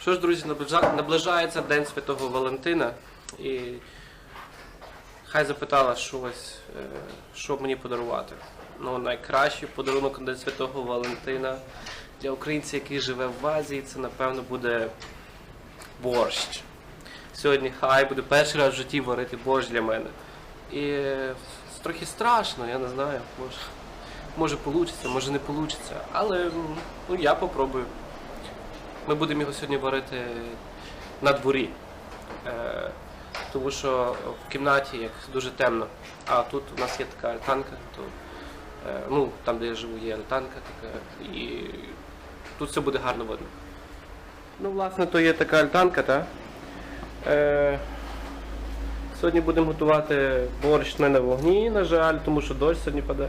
Що ж, друзі, наближається День Святого Валентина. І хай запитала щось, е, що мені подарувати. Ну, найкращий подарунок День Святого Валентина для українця, який живе в Азії, це напевно буде борщ. Сьогодні хай буде перший раз в житті варити борщ для мене. І е, трохи страшно, я не знаю. Може, може вийде, може не вийде. Але ну, я попробую. Ми будемо його сьогодні варити на дворі. Е, тому що в кімнаті як дуже темно. А тут у нас є така альтанка, то, е, ну, там, де я живу, є альтанка така, і тут все буде гарно видно. Ну, власне, то є така альтанка, так? Е, сьогодні будемо готувати борщ не на вогні, на жаль, тому що дощ сьогодні паде.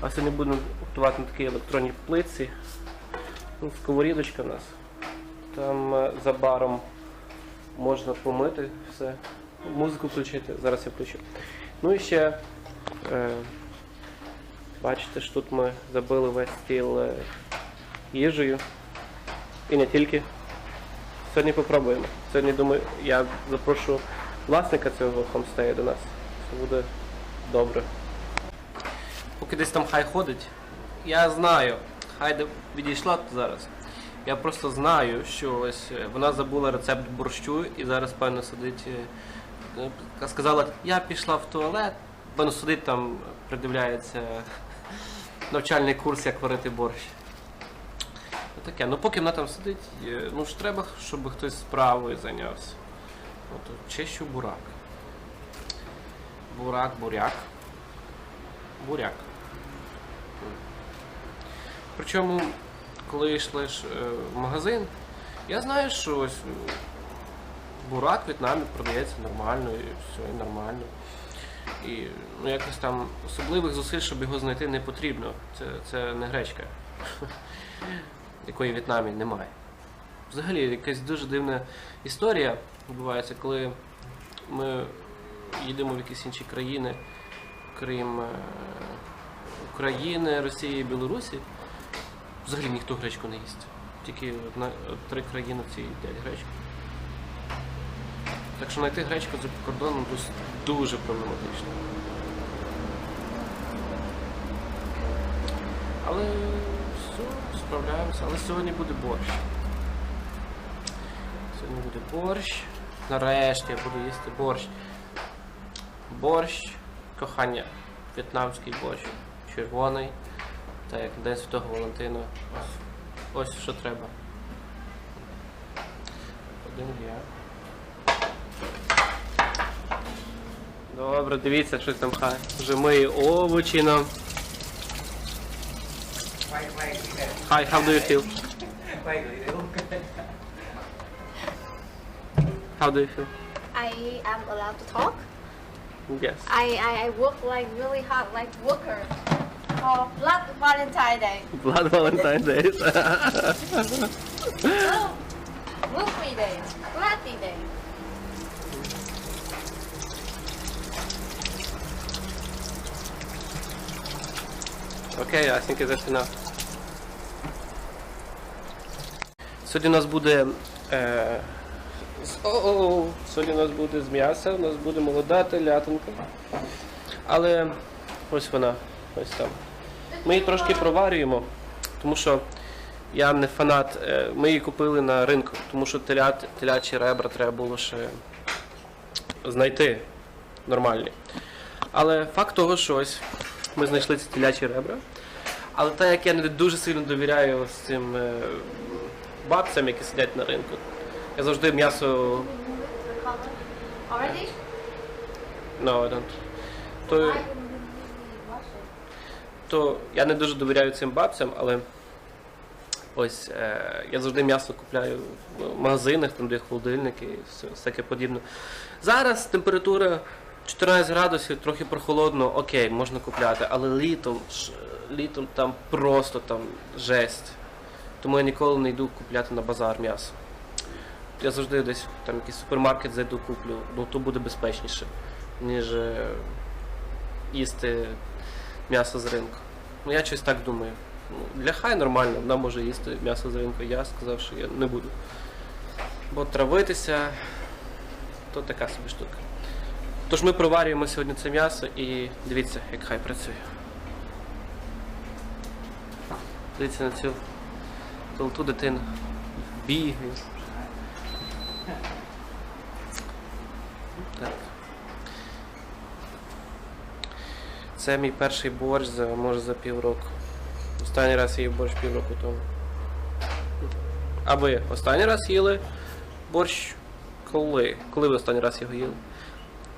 А сьогодні будемо готувати на такій електронній плитці. Ну, сковорідочка у нас. Там е, за баром можна помити все. Музику включити. Зараз я включу. Ну і ще е, бачите, що тут ми забили весь стіл е, їжею. І не тільки. Сьогодні попробуємо. Сьогодні думаю, я запрошу власника цього хомстею до нас. Це буде добре. Поки десь там хай ходить, я знаю, хай де відійшла зараз. Я просто знаю, що ось е, вона забула рецепт борщу і зараз, певно, сидить. е, е, Сказала, я пішла в туалет, певно, сидить там, придивляється навчальний курс, як варити борщ. Таке. Ну поки вона там сидить, ну ж треба, щоб хтось справою зайнявся. От, чищу бурак. Бурак, буряк. Буряк. Причому, коли йшли е, в магазин, я знаю, що ось е, бурак в В'єтнамі продається нормально і все і нормально. І ну, якось там особливих зусиль, щоб його знайти, не потрібно. Це, це не гречка, якої в В'єтнамі немає. Взагалі, якась дуже дивна історія відбувається, коли ми їдемо в якісь інші країни, крім е, України, Росії, Білорусі, взагалі ніхто гречку не їсть. Тільки одна, три країни ці їдять гречку. Так що знайти гречку за кордоном дуже проблематично. Але все, справляємося. Але сьогодні буде борщ. Сьогодні буде борщ. Нарешті я буду їсти борщ. Борщ, кохання, в'єтнамський борщ, червоний, так як День Святого Валентина. Ось, ось що треба. Один є. Добре, дивіться, що там хай. Вже мої овочі нам. Hi, how do you feel? How do you feel? I am allowed to talk. Yes. I, I, I work like really hard, like worker Black Valentine Day. Blood Valentine's Day. No, Rupee Day, Bloody Day. Окей, I think that's enough. Сьогодні у нас буде. Е, з- о-о-о, сьогодні у нас буде з м'яса, у нас буде молода телятинка. Але ось вона, ось там. Ми її трошки проварюємо, тому що я не фанат. е, Ми її купили на ринку, тому що телят, телячі ребра треба було ще знайти нормальні. Але факт того, що ось ми знайшли ці телячі ребра. Але так як я не дуже сильно довіряю ось цим е, бабцям, які сидять на ринку, я завжди м'ясо no, I don't. То, I wash it. то я не дуже довіряю цим бабцям, але ось е, я завжди м'ясо купляю в магазинах, там де холодильники і все, всяке подібне. Зараз температура 14 градусів, трохи прохолодно, окей, можна купляти, але літом, літом там просто там жесть. Тому я ніколи не йду купляти на базар м'ясо. Я завжди десь там якийсь супермаркет зайду куплю, ну то буде безпечніше, ніж е, їсти м'ясо з ринку. Ну я щось так думаю. Ну, для хай нормально, вона може їсти м'ясо з ринку. Я сказав, що я не буду. Бо травитися то така собі штука. Тож ми проварюємо сьогодні це м'ясо і дивіться, як хай працює. Дивіться на цю золоту дитину. Бігає. Так. Це мій перший борщ за може за півроку. Останній раз їв борщ півроку тому. А ви останній раз їли борщ коли? Коли ви останній раз його їли?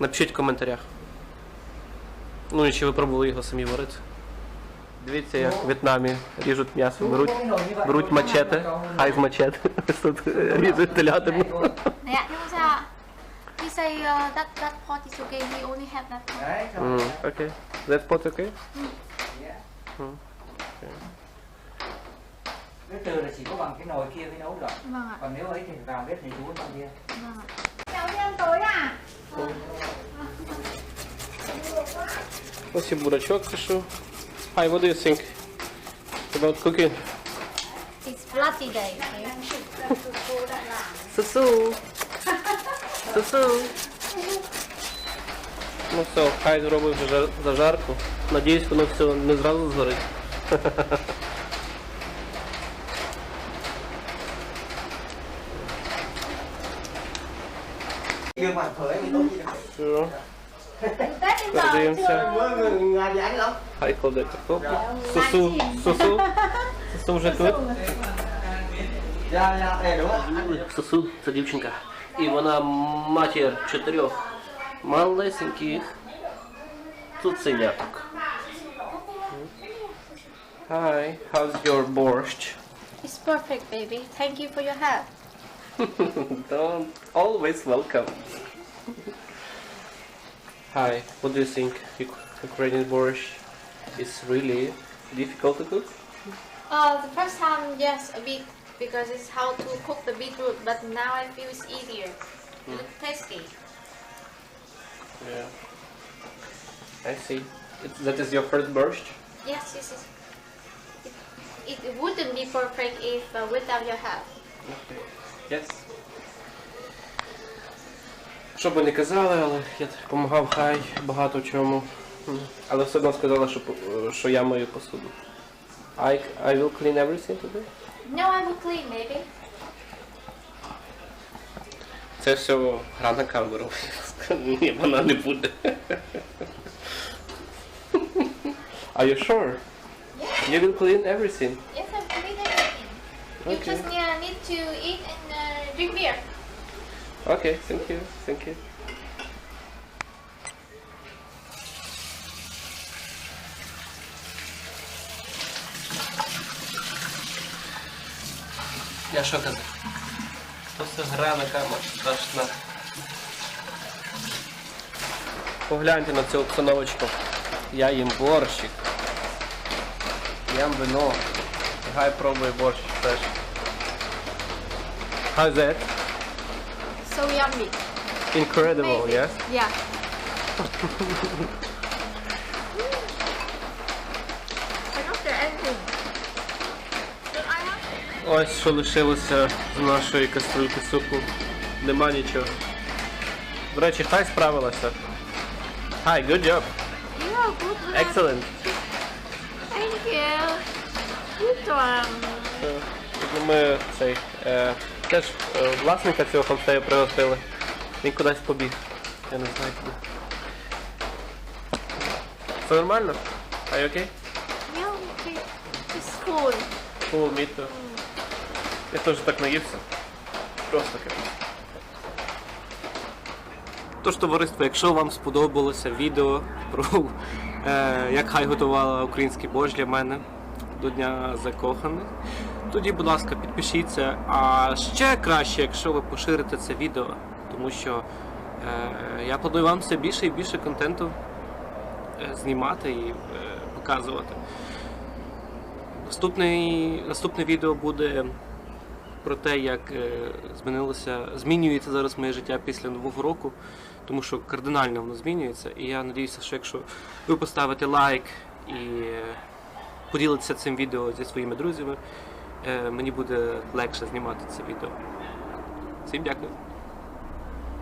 Напишіть в коментарях. Ну і чи ви пробували його самі варити? Дивіться, як в В'єтнамі ріжуть м'ясо, беруть, беруть мачете, хай з мачете. Тут різуть телятину. Nè, nhưng sao? He say uh, that that pot is okay. He only have that pot. Đấy, Mm, xong. okay. That pot okay? Yeah. Mm. Cái từ là chỉ có bằng cái nồi kia mới nấu được. Vâng ạ. Còn nếu ấy thì vào bếp thì chú bằng kia. Vâng ạ. Cháu đi ăn tối à? Ось і бурачок пішов. Hi, what do you think about cooking? It's bloody day, okay? Сусу. Сусу. Ну все, хай зробив вже жар- зажарку. Надіюсь, воно все не зразу згорить. Nhưng mà phở thì tốt gì đâu. Все. Tết đến giờ Подивимося. Mới ngài dán lắm. Хай кладе картоплю. Сусу. Сусу. Сусу вже тут. Dạ, dạ, để đúng không? Сусу це дівчинка. І вона матір чотирьох малесеньких цуценяток. Hi, how's your borscht? It's perfect, baby. Thank you for your help. Don't always welcome. Hi, what do you think? Uk- Ukrainian borscht is really difficult to cook? Uh, the first time, yes, a bit, because it's how to cook the beetroot, but now I feel it's easier. It looks tasty. Yeah. I see. It's, that is your first borscht? Yes, yes, yes. It, it wouldn't be perfect if uh, without your help. Okay. Yes. Що би не казали, але я допомагав хай багато чому. Але все одно сказала, що, що я мою посуду. I, I will clean everything today. No, I will clean, baby. Це все гра на камеру. Ні, вона не буде. Are you sure? Yeah. You will clean everything. Yes, I clean everything. You Okay. just uh, need to eat and uh, drink beer. Okay, thank you, thank you. Я що казав? Просто гра на камеру страшна. Погляньте на цю обстановочку. Я їм борщик. Ям вино. Гай пробує борщ теж. How's that? So yummy. Incredible, yes? Yeah. I don't get anything. But I have Ось що лишилося з нашої каструльки супу. Нема нічого. До речі, хай справилася. Hi, good job. Yeah, good one. Excellent. Thank you. Good one. Тобто Ми цей, е, теж е, власника цього хомстею пригостили. Він кудись побіг. Я не знаю куди. Все нормально? Are you okay? Yeah, okay. It's full. Cool, me too. Я теж так наївся. Просто капець. Тож, товариство, якщо вам сподобалося відео про е, як хай готувала український борщ для мене до Дня закоханих, тоді, будь ласка, підпишіться. А ще краще, якщо ви поширите це відео, тому що е, я планую вам все більше і більше контенту е, знімати і е, показувати. Наступний, наступне відео буде про те, як е, змінилося, змінюється зараз моє життя після нового року, тому що кардинально воно змінюється. І я надіюся, що якщо ви поставите лайк і е, поділитеся цим відео зі своїми друзями, е, мені буде легше знімати це відео. Всім дякую.